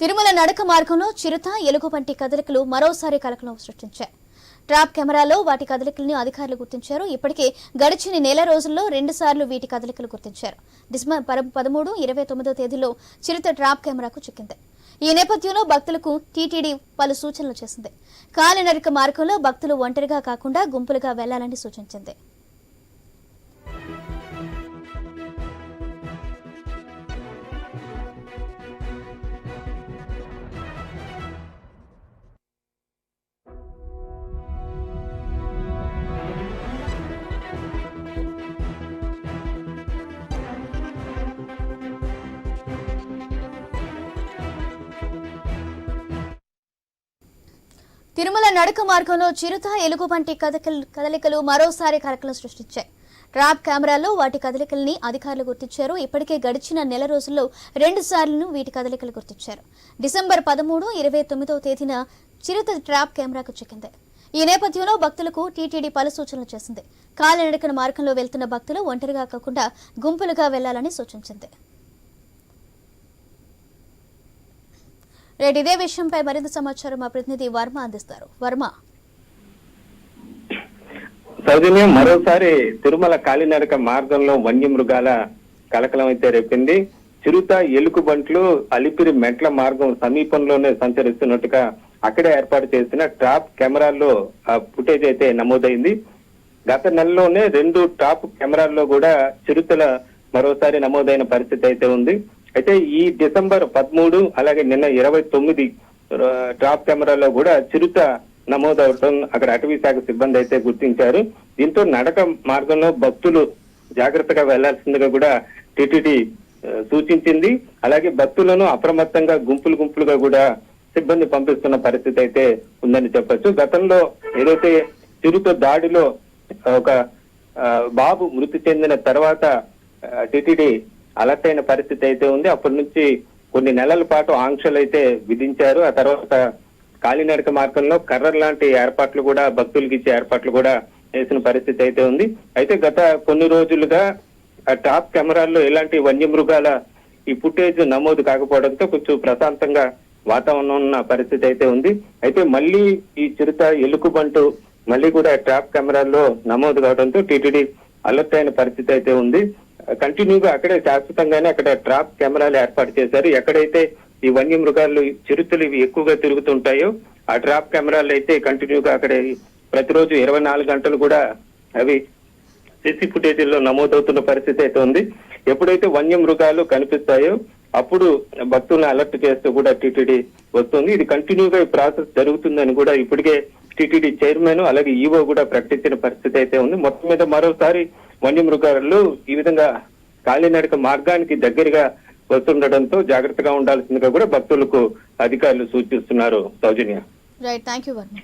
తిరుమల నడక మార్గంలో చిరుత ఎలుగు వంటి కదలికలు మరోసారి కలకలం సృష్టించాయి. ట్రాప్ కెమెరాలో వాటి కదలికలను అధికారులు గుర్తించారు. ఇప్పటికే గడిచిన నెల రోజుల్లో రెండు సార్లు వీటి కదలికలు గుర్తించారు. డిసెంబర్ పదమూడు ఇరవై తొమ్మిదో తేదీలో చిరుత ట్రాప్ కెమెరాకు చిక్కింది. ఈ నేపథ్యంలో భక్తులకు టీటీడీ పలు సూచనలు చేసింది. కాలినడక మార్గంలో భక్తులు ఒంటరిగా కాకుండా గుంపులుగా వెళ్ళాలని సూచించింది. తిరుమల నడక మార్గంలో చిరుత ఎలుగు వంటి కదలికలు మరోసారి కలకలం సృష్టించాయి. ట్రాప్ కెమెరాలో వాటి కదలికల్ని అధికారులు గుర్తించారు. ఇప్పటికే గడిచిన నెల రోజుల్లో రెండు సార్లు వీటి కదలికలు గుర్తించారు. డిసెంబర్ పదమూడు ఇరవై తొమ్మిదవ తేదీన చిరుత ట్రాప్ కెమెరాకు చిక్కింది. ఈ నేపథ్యంలో భక్తులకు టీటీడీ పలు సూచనలు చేసింది. కాలినడకన మార్గంలో వెళ్తున్న భక్తులు ఒంటరిగా కాకుండా గుంపులుగా వెళ్ళాలని సూచించింది. రేటు ఇదే విషయంపై మరింత సమాచారం మా ప్రతినిధి వర్మ అందిస్తారు. వర్మ. సౌజన్యం మరోసారి తిరుమల కాలినడక మార్గంలో వన్యమృగాల కలకలం అయితే రేపింది. చిరుత ఎలుకబంట్లు అలిపిరి మెట్ల మార్గం సమీపంలోనే సంచరిస్తున్నట్టుగా అక్కడే ఏర్పాటు చేసిన ట్రాప్ కెమెరాల్లో ఆ ఫుటేజ్ అయితే నమోదైంది. గత నెలలోనే రెండు టాప్ కెమెరాల్లో కూడా చిరుతల మరోసారి నమోదైన పరిస్థితి అయితే ఉంది. అయితే ఈ డిసెంబర్ పదమూడు అలాగే నిన్న ఇరవై తొమ్మిది ట్రాప్ కెమెరాలో కూడా చిరుత నమోదవడం అక్కడ అటవీ శాఖ సిబ్బంది అయితే గుర్తించారు. దీంతో నడక మార్గంలో భక్తులు జాగ్రత్తగా వెళ్ళాల్సిందిగా కూడా టిటిడి సూచించింది. అలాగే భక్తులను అప్రమత్తంగా గుంపులు గుంపులుగా కూడా సిబ్బంది పంపిస్తున్న పరిస్థితి అయితే ఉందని చెప్పొచ్చు. గతంలో ఏదైతే చిరుత దాడిలో ఒక బాబు మృతి చెందిన తర్వాత టిటిడి అలర్ట్ అయిన పరిస్థితి అయితే ఉంది. అప్పటి నుంచి కొన్ని నెలల పాటు ఆంక్షలు అయితే విధించారు. ఆ తర్వాత కాలినడక మార్గంలో కర్ర లాంటి ఏర్పాట్లు కూడా భక్తులకి ఇచ్చే ఏర్పాట్లు కూడా చేసిన పరిస్థితి అయితే ఉంది. అయితే గత కొన్ని రోజులుగా ఆ టాప్ కెమెరాల్లో ఎలాంటి వన్యమృగాల ఈ ఫుటేజ్ నమోదు కాకపోవడంతో కొంచెం ప్రశాంతంగా వాతావరణం ఉన్న పరిస్థితి అయితే ఉంది. అయితే మళ్ళీ ఈ చిరుత ఎలుకుబంటు మళ్ళీ కూడా ట్రాప్ కెమెరాల్లో నమోదు కావడంతో టీటీడీ అలర్ట్ అయిన పరిస్థితి అయితే ఉంది. కంటిన్యూగా అక్కడే శాశ్వతంగానే అక్కడ ట్రాప్ కెమెరాలు ఏర్పాటు చేశారు. ఎక్కడైతే ఈ వన్యమృగాలు చిరుతలు ఇవి ఎక్కువగా తిరుగుతుంటాయో ఆ ట్రాప్ కెమెరాలు అయితే కంటిన్యూగా అక్కడ ప్రతిరోజు ఇరవై నాలుగు గంటలు కూడా అవి సిసి ఫుటేజీల్లో నమోదవుతున్న పరిస్థితి అయితే ఉంది. ఎప్పుడైతే వన్యమృగాలు కనిపిస్తాయో అప్పుడు భక్తులను అలర్ట్ చేస్తూ కూడా టీటీడీ వస్తుంది. ఇది కంటిన్యూగా ఈ ప్రాసెస్ జరుగుతుందని కూడా ఇప్పటికే టీటీడీ చైర్మన్ అలాగే ఈవో కూడా ప్రకటించిన పరిస్థితి అయితే ఉంది. మొత్తం మీద మరోసారి వన్యమృగాలు ఈ విధంగా కాలినడక మార్గానికి దగ్గరగా వస్తుండటంతో జాగ్రత్తగా ఉండాల్సిందిగా కూడా భక్తులకు అధికారులు సూచిస్తున్నారు. సౌజన్య. Right thank you Varma